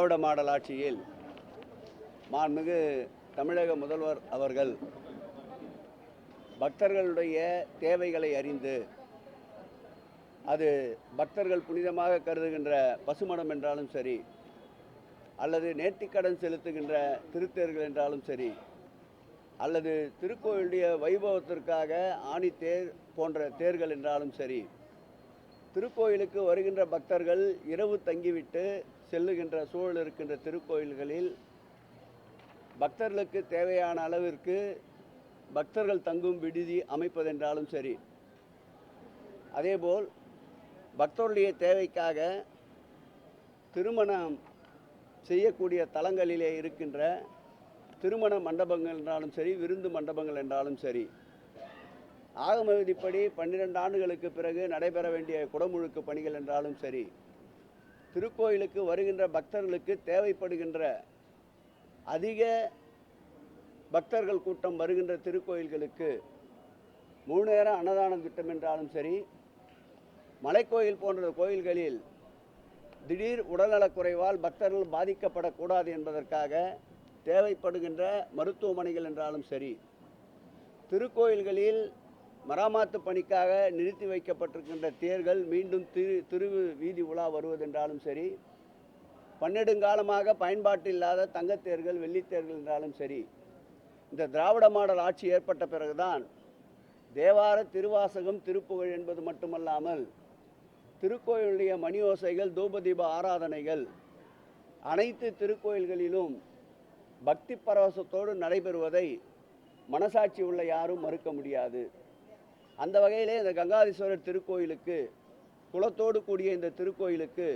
திராவிட model ஆட்சியில் மாண்புமிகு தமிழக முதல்வர் அவர்கள் பக்தர்களுடைய தேவைகளை அறிந்து அது பக்தர்கள் புனிதமாக கருதுகின்ற பசுமடம் என்றாலும் சரி அல்லது நேர்த்திக்கடன் செலுத்துகின்ற திருத்தேர்கள் என்றாலும் சரி அல்லது திருக்கோயிலுடைய வைபவத்திற்காக ஆணித்தேர் போன்ற தேர்கள் என்றாலும் சரி திருக்கோயிலுக்கு வருகின்ற பக்தர்கள் இரவு தங்கிவிட்டு செல்லுகின்ற சூழல் இருக்கின்ற திருக்கோயில்களில் பக்தர்களுக்கு தேவையான அளவிற்கு பக்தர்கள் தங்கும் விடுதி அமைப்பதென்றாலும் சரி. அதேபோல் பக்தருடைய தேவைக்காக திருமணம் செய்யக்கூடிய தலங்களிலே இருக்கின்ற திருமண மண்டபங்கள் என்றாலும் சரி விருந்து மண்டபங்கள் என்றாலும் சரி ஆகமவிதிப்படி பன்னிரெண்டு ஆண்டுகளுக்கு பிறகு நடைபெற வேண்டிய குடமுழுக்கு பணிகள் என்றாலும் சரி திருக்கோயிலுக்கு வருகின்ற பக்தர்களுக்கு தேவைப்படுகின்ற அதிக பக்தர்கள் கூட்டம் வருகின்ற திருக்கோயில்களுக்கு மூணு நேரம் அன்னதானம் திட்டம் என்றாலும் சரி மலைக்கோயில் போன்ற கோயில்களில் திடீர் உடல்நலக்குறைவால் பக்தர்கள் பாதிக்கப்படக்கூடாது என்பதற்காக தேவைப்படுகின்ற மருத்துவமனைகள் என்றாலும் சரி திருக்கோயில்களில் மராமாத்து பணிக்காக நிறுத்தி வைக்கப்பட்டிருக்கின்ற தேர்கள் மீண்டும் திரு திரு வீதி உலா வருவதென்றாலும் சரி பன்னெடுங்காலமாக பயன்பாட்டில் இல்லாத தங்கத்தேர்கள் வெள்ளித்தேர்கள் என்றாலும் சரி இந்த திராவிட மாடல் ஆட்சி ஏற்பட்ட பிறகுதான் தேவார திருவாசகம் திருப்புகழ் என்பது மட்டுமல்லாமல் திருக்கோயிலுடைய மணியோசைகள் தூபதீப ஆராதனைகள் அனைத்து திருக்கோயில்களிலும் பக்தி பரவசத்தோடு நடைபெறுவதை மனசாட்சி உள்ள யாரும் மறுக்க முடியாது. அந்த வகையிலே இந்த கங்காதீஸ்வரர் திருக்கோயிலுக்கு குளத்தோடு கூடிய இந்த திருக்கோயிலுக்கு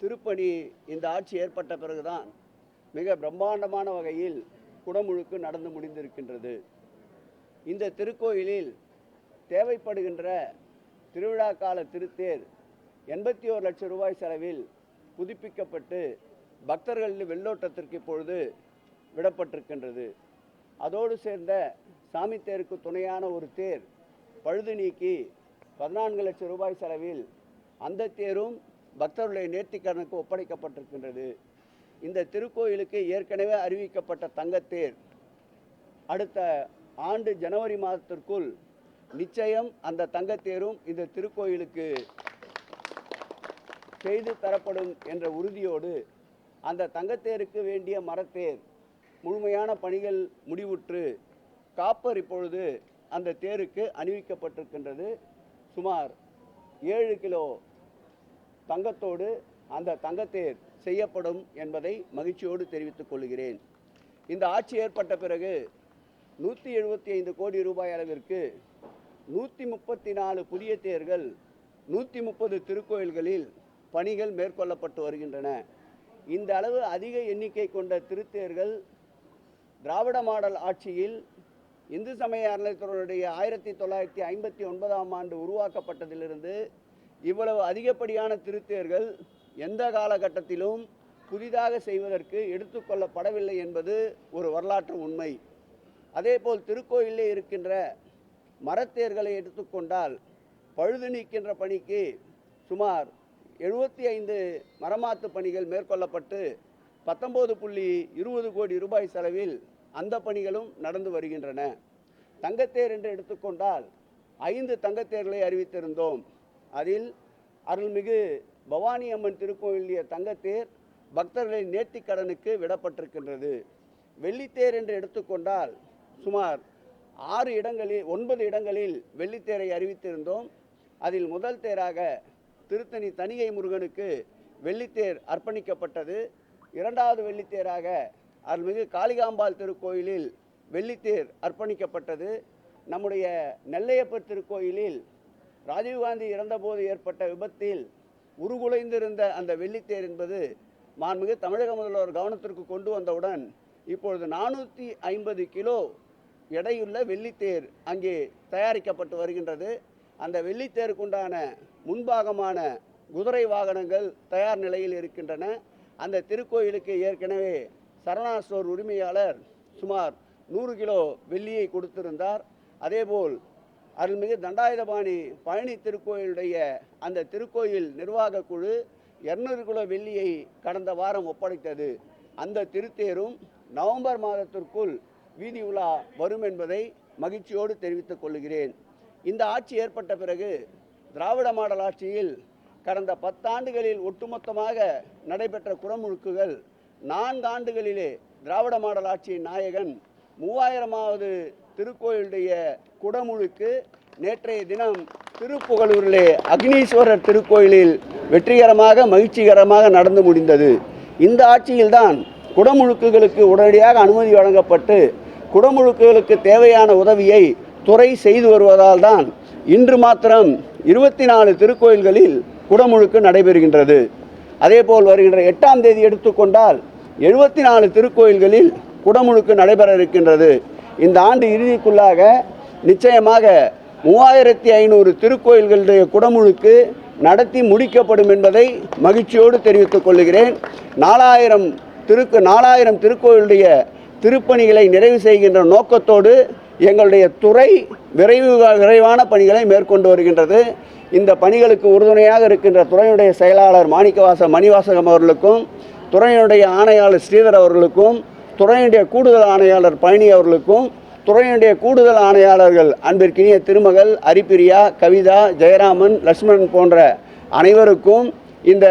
திருப்பணி இந்த ஆட்சி ஏற்பட்ட பிறகுதான் மிக பிரம்மாண்டமான வகையில் குடமுழுக்கு நடந்து முடிந்திருக்கின்றது. இந்த திருக்கோயிலில் தேவைப்படுகின்ற திருவிழா கால திருத்தேர் எண்பத்தி ஓரு லட்சம் ரூபாய் செலவில் புதுப்பிக்கப்பட்டு பக்தர்களின் வெள்ளோட்டத்திற்கு இப்பொழுது விடப்பட்டிருக்கின்றது. அதோடு சேர்ந்த சாமி தேருக்கு துணையான ஒரு தேர் பழுது நீக்கி பதினான்கு லட்சம் ரூபாய் செலவில் அந்த தேரும் பக்தர்களுடைய நேர்த்திக்கடனுக்கு ஒப்படைக்கப்பட்டிருக்கின்றது. இந்த திருக்கோயிலுக்கு ஏற்கனவே அறிவிக்கப்பட்ட தங்கத்தேர் அடுத்த ஆண்டு ஜனவரி மாதத்திற்குள் நிச்சயம் அந்த தங்கத்தேரும் இந்த திருக்கோயிலுக்கு செய்து தரப்படும் என்ற உறுதியோடு அந்த தங்கத்தேருக்கு வேண்டிய மரத்தேர் முழுமையான பணிகள் முடிவுற்று காப்பர் இப்பொழுது அந்த தேருக்கு அணிவிக்கப்பட்டிருக்கின்றது சுமார் ஏழு கிலோ தங்கத்தோடு அந்த தங்கத்தேர் செய்யப்படும் என்பதை மகிழ்ச்சியோடு தெரிவித்துக் கொள்கிறேன். இந்த ஆட்சி ஏற்பட்ட பிறகு நூற்றி எழுபத்தி ஐந்து கோடி ரூபாய் அளவிற்கு நூற்றி முப்பத்தி நாலு புதிய தேர்கள் நூற்றி முப்பது திருக்கோயில்களில் பணிகள் மேற்கொள்ளப்பட்டு வருகின்றன. இந்த அளவு அதிக எண்ணிக்கை கொண்ட திருத்தேர்கள் திராவிட மாடல் ஆட்சியில் இந்து சமய அறநிலையத்துறையுடைய ஆயிரத்தி தொள்ளாயிரத்தி ஐம்பத்தி ஒன்பதாம் ஆண்டு உருவாக்கப்பட்டதிலிருந்து இவ்வளவு அதிகப்படியான திருத்தேர்கள் எந்த காலகட்டத்திலும் புதிதாக செய்வதற்கு எடுத்துக்கொள்ளப்படவில்லை என்பது ஒரு வரலாற்று உண்மை. அதேபோல் திருக்கோயிலே இருக்கின்ற மரத்தேர்களை எடுத்துக்கொண்டால் பழுது நீக்கின்ற பணிக்கு சுமார் எழுபத்தி ஐந்து மரமாத்து பணிகள் மேற்கொள்ளப்பட்டு பத்தொம்போது புள்ளி இருபது கோடி ரூபாய் செலவில் அந்த பணிகளும் நடந்து வருகின்றன. தங்கத்தேர் என்று எடுத்துக்கொண்டால் ஐந்து தங்கத்தேர்களை அறிவித்திருந்தோம். அதில் அருள்மிகு பவானி அம்மன் திருக்கோயிலுடைய தங்கத்தேர் பக்தர்களின் நேர்த்திக்கடனுக்கு விடப்பட்டிருக்கின்றது. வெள்ளித்தேர் என்று எடுத்துக்கொண்டால் சுமார் ஆறு இடங்களில் ஒன்பது இடங்களில் வெள்ளித்தேரை அறிவித்திருந்தோம். அதில் முதல் தேராக திருத்தணி தனிகை முருகனுக்கு வெள்ளித்தேர் அர்ப்பணிக்கப்பட்டது. இரண்டாவது வெள்ளித்தேராக அருள்மிகு காளிகாம்பாள் திருக்கோயிலில் வெள்ளித்தேர் அர்ப்பணிக்கப்பட்டது. நம்முடைய நெல்லையப்பர் திருக்கோயிலில் ராஜீவ்காந்தி இறந்தபோது ஏற்பட்ட விபத்தில் உருகுலைந்திருந்த அந்த வெள்ளித்தேர் என்பது மாண்புமிகு தமிழக முதல்வர் கவனத்திற்கு கொண்டு வந்தவுடன் இப்பொழுது நானூற்றி ஐம்பது கிலோ எடையுள்ள வெள்ளித்தேர் அங்கே தயாரிக்கப்பட்டு வருகின்றது. அந்த வெள்ளித்தேருக்குண்டான முன்பாகமான குதிரை வாகனங்கள் தயார் நிலையில் இருக்கின்றன. அந்த திருக்கோயிலுக்கு ஏற்கனவே சரணா ஸ்டோர் உரிமையாளர் சுமார் நூறு கிலோ வெள்ளியை கொடுத்திருந்தார். அதேபோல் அருள்மிகு தண்டாயுதபாணி பழனி திருக்கோயிலுடைய அந்த திருக்கோயில் நிர்வாக குழு இருநூறு கிலோ வெள்ளியை கடந்த வாரம் ஒப்படைத்தது. அந்த திருத்தேரும் நவம்பர் மாதத்திற்குள் வீதி உலா வரும் என்பதை மகிழ்ச்சியோடு தெரிவித்துக் கொள்கிறேன். இந்த ஆட்சி ஏற்பட்ட பிறகு திராவிட மாடல் ஆட்சியில் கடந்த பத்தாண்டுகளில் ஒட்டுமொத்தமாக நடைபெற்ற குடமுழுக்குகள் நான்கு ஆண்டுகளிலே திராவிட மாடல் ஆட்சியின் நாயகன் மூவாயிரமாவது திருக்கோயிலுடைய குடமுழுக்கு நேற்றைய தினம் திருப்புகலூரிலே அக்னீஸ்வரர் திருக்கோயிலில் வெற்றிகரமாக மகிழ்ச்சிகரமாக நடந்து முடிந்தது. இந்த ஆட்சியில்தான் குடமுழுக்குகளுக்கு உடனடியாக அனுமதி வழங்கப்பட்டு குடமுழுக்குகளுக்கு தேவையான உதவியை துறை செய்து வருவதால் தான் இன்று மாத்திரம் இருபத்தி நாலு திருக்கோயில்களில் குடமுழுக்கு நடைபெறுகின்றது. அதேபோல் வருகின்ற எட்டாம் தேதி எடுத்துக்கொண்டால் எழுபத்தி நாலு திருக்கோயில்களில் குடமுழுக்கு நடைபெற இருக்கின்றது இந்த ஆண்டு இறுதிக்குள்ளாக நிச்சயமாக மூவாயிரத்தி ஐநூறு திருக்கோயில்களுடைய குடமுழுக்கு நடத்தி முடிக்கப்படும் என்பதை மகிழ்ச்சியோடு தெரிவித்துக் கொள்கிறேன். நாலாயிரம் திருக்கு நாலாயிரம் திருக்கோயிலுடைய திருப்பணிகளை நிறைவு செய்கின்ற நோக்கத்தோடு எங்களுடைய துறை விரைவு விரைவான பணிகளை மேற்கொண்டு வருகின்றது. இந்த பணிகளுக்கு உறுதுணையாக இருக்கின்ற துறையுடைய செயலாளர் மாணிக்கவாச மணிவாசகம் அவர்களுக்கும் துறையினுடைய ஆணையாளர் ஸ்ரீதர் அவர்களுக்கும் துறையினுடைய கூடுதல் ஆணையாளர் பழனி அவர்களுக்கும் துறையினுடைய கூடுதல் ஆணையாளர்கள் அன்பிற்கினிய திருமகள் அரிப்பிரியா கவிதா ஜெயராமன் லட்சுமணன் போன்ற அனைவருக்கும் இந்த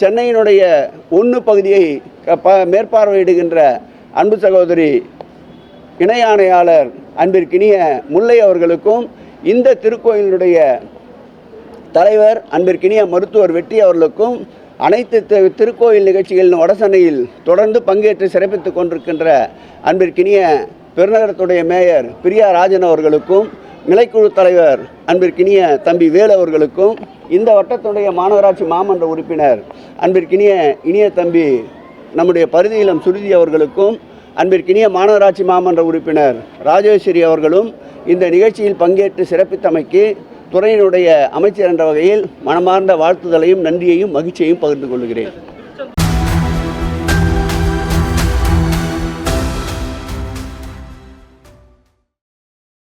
சென்னையினுடைய ஒன்று பகுதியை க- ப- மேற்பார்வையிடுகின்ற அன்பு சகோதரி இணை ஆணையாளர் அன்பிற்கினிய முல்லை அவர்களுக்கும் இந்த திருக்கோயிலுடைய தலைவர் அன்பிற்கினிய மருத்துவர் வெற்றி அவர்களுக்கும் அனைத்து திருக்கோயில் நிகழ்ச்சிகளின் வடசென்னையில் தொடர்ந்து பங்கேற்று சிறப்பித்துக் கொண்டிருக்கின்ற அன்பிற்கினிய பெருநகரத்துடைய மேயர் பிரியா ராஜன் அவர்களுக்கும் நிலைக்குழு தலைவர் அன்பிற்கினிய தம்பி வேலு அவர்களுக்கும் இந்த வட்டத்துடைய மாநகராட்சி மாமன்ற உறுப்பினர் அன்பிற்கினிய இனிய தம்பி நம்முடைய பரிதியிலம் சுருதி அவர்களுக்கும் அன்பிற்கினிய மாநகராட்சி மாமன்ற உறுப்பினர் ராஜேஸ்வரி அவர்களும் இந்த நிகழ்ச்சியில் பங்கேற்று சிறப்பித்தமைக்கு துறையினுடைய அமைச்சர் என்ற வகையில் மனமார்ந்த வாழ்த்துதலையும் நன்றியையும் மகிழ்ச்சியையும் பகிர்ந்து கொள்கிறேன்.